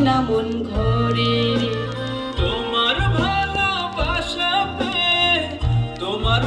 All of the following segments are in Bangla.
না মন ঘরে। তোমার ভালোবাসা তোমার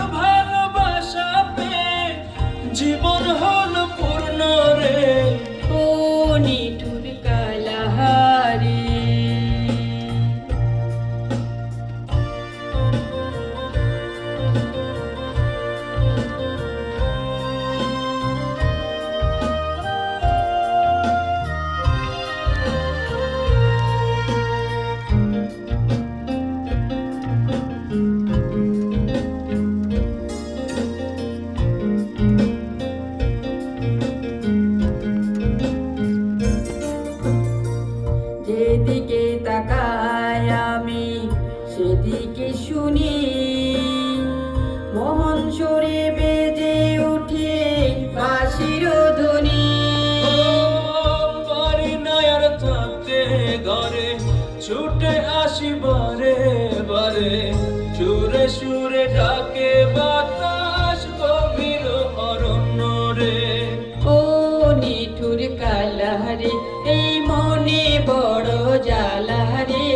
সেদিকে শুনি। মোহন সরে বেজে উঠে বাঁশির ধ্বনি। নাই আর থাকতে ঘরে ছুটে আসি বারে বারে। সুরে সুরে ডাকে বাতাস গভীর অরণ্য রে। ও নিঠুর কালারে এই মনে বড় জ্বালারে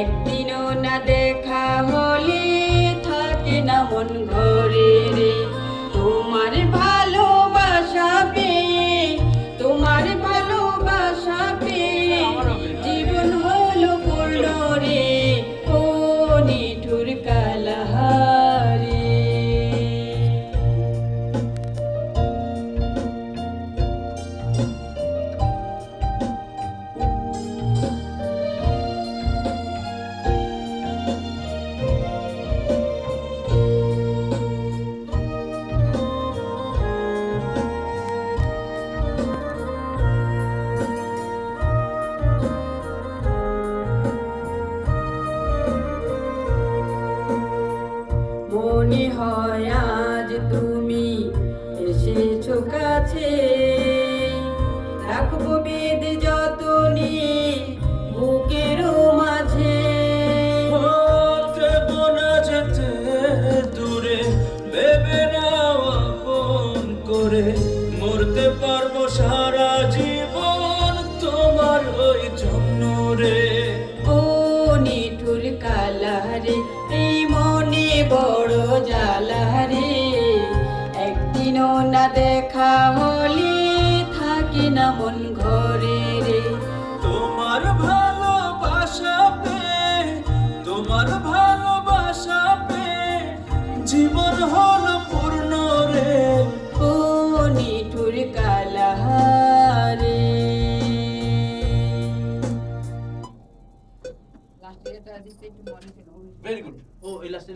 একদিনও মন কাছে। রাখব বেদ যতনে বুকের মাঝে। যেতে দূরে ভেবে না করে। দিনও না দেখা হলি, থাকি না মন ঘরে রে তোমার ভালোবাসা পে তোমার ভালোবাসা পে জীবন হলো